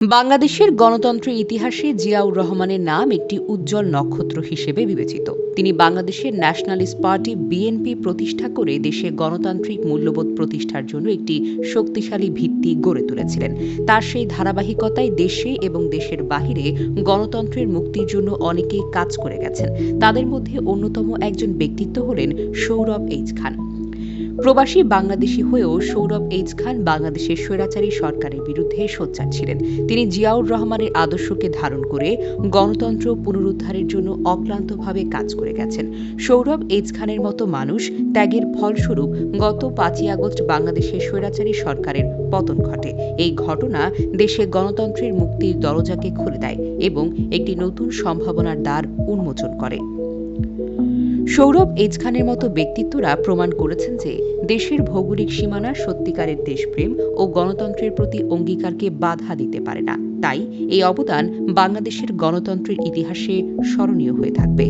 বাংলাদেশের গণতন্ত্রের ইতিহাসে জিয়াউর রহমানের নাম একটি উজ্জ্বল নক্ষত্র হিসেবে বিবেচিত। তিনি বাংলাদেশের ন্যাশনালিস্ট পার্টি বিএনপি প্রতিষ্ঠা করে দেশে গণতান্ত্রিক মূল্যবোধ প্রতিষ্ঠার জন্য একটি শক্তিশালী ভিত্তি গড়ে তুলেছিলেন। তার সেই ধারাবাহিকতায় দেশে এবং দেশের বাহিরে গণতন্ত্রের মুক্তির জন্য অনেকেই কাজ করে গেছেন। তাদের মধ্যে অন্যতম একজন ব্যক্তিত্ব হলেন সৌরভ এইচ খান। প্রবাসী বাংলাদেশি হয়েও সৌরভ এইচ খান বাংলাদেশের স্বৈরাচারী সরকারের বিরুদ্ধে সোচ্চার ছিলেন। তিনি জিয়াউর রহমানের আদর্শকে ধারণ করে গণতন্ত্র পুনরুদ্ধারের জন্য অক্লান্তভাবে কাজ করে গেছেন। সৌরভ এইচ খানের মতো মানুষ ত্যাগের ফলস্বরূপ গত পাঁচই আগস্ট বাংলাদেশের স্বৈরাচারী সরকারের পতন ঘটে। এই ঘটনা দেশে গণতন্ত্রের মুক্তির দরজাকে খুলে দেয় এবং একটি নতুন সম্ভাবনার দ্বার উন্মোচন করে। সৌরভ এজখানের খানের মতো ব্যক্তিত্বরা প্রমাণ করেছেন যে দেশের ভৌগোলিক সীমানা সত্যিকারের দেশপ্রেম ও গণতন্ত্রের প্রতি অঙ্গীকারকে বাধা দিতে পারে না। তাই এই অবদান বাংলাদেশের গণতন্ত্রের ইতিহাসে স্মরণীয় হয়ে থাকবে।